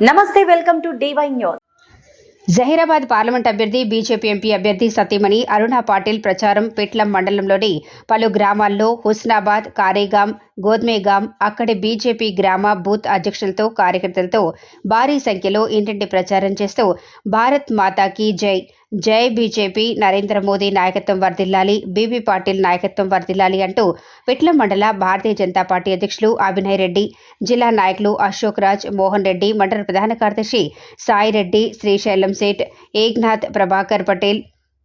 నమస్తే welcome to DY news. Zaheerabad parliament అభ్యర్థి BJP MP అభ్యర్థి సతీమణి అరుణ పాటిల్ ప్రచారం పిట్లం మండలంలోని పలు గ్రామాల్లో హుస్నాబాద్ కారేగాం గోద్మేగాం అక్కడి బీజేపీ గ్రామ బూత్ అధ్యక్షులతో కార్యకర్తలతో భారీ సంఖ్యలో ఇంటింటి ప్రచారం చేస్తూ భారత్ మాతాకి జై. జై బీజేపీ నరేంద్ర మోదీ నాయకత్వం వర్ధిల్లాలి బీబీ పాటిల్ నాయకత్వం వర్ధిల్లాలి అంటూ పిట్ల మండల భారతీయ జనతా పార్టీ అధ్యక్షులు అభినయ్ రెడ్డి జిల్లా నాయకులు అశోక్ రాజ్ మోహన్ రెడ్డి మండల ప్రధాన కార్యదర్శి సాయిరెడ్డి శ్రీశైలం సేట్ ఏక్నాథ్ ప్రభాకర్ పటేల్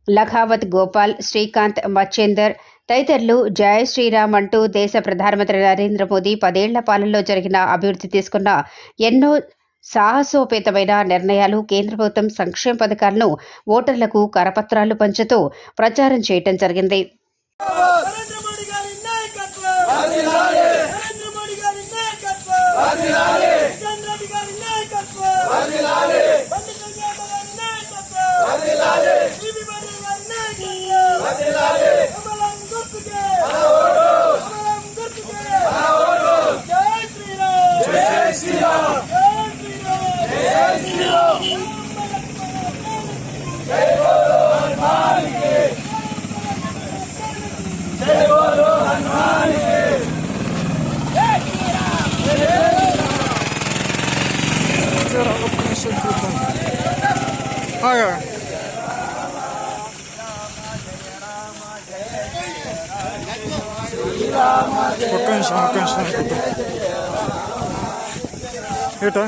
లఖావత్ గోపాల్ శ్రీకాంత్ మచ్చేందర్ తదితరులు జయ శ్రీరామ్ అంటూ దేశ ప్రధానమంత్రి నరేంద్ర మోదీ పదేళ్ళ పాలనలో జరిగిన అభివృద్ధి తీసుకున్న ఎన్నో సాహసోపేతమైన నిర్ణయాలు కేంద్ర ప్రభుత్వం సంక్షేమ పథకాలను ఓటర్లకు కరపత్రాలు పంచుతూ ప్రచారం చేయటం జరిగింది. ఒక్క నిమిషం చూద్దాం ఆగా ఒక్క నిమిషం ఒక్క నిమిషం చూద్దాం ఏటా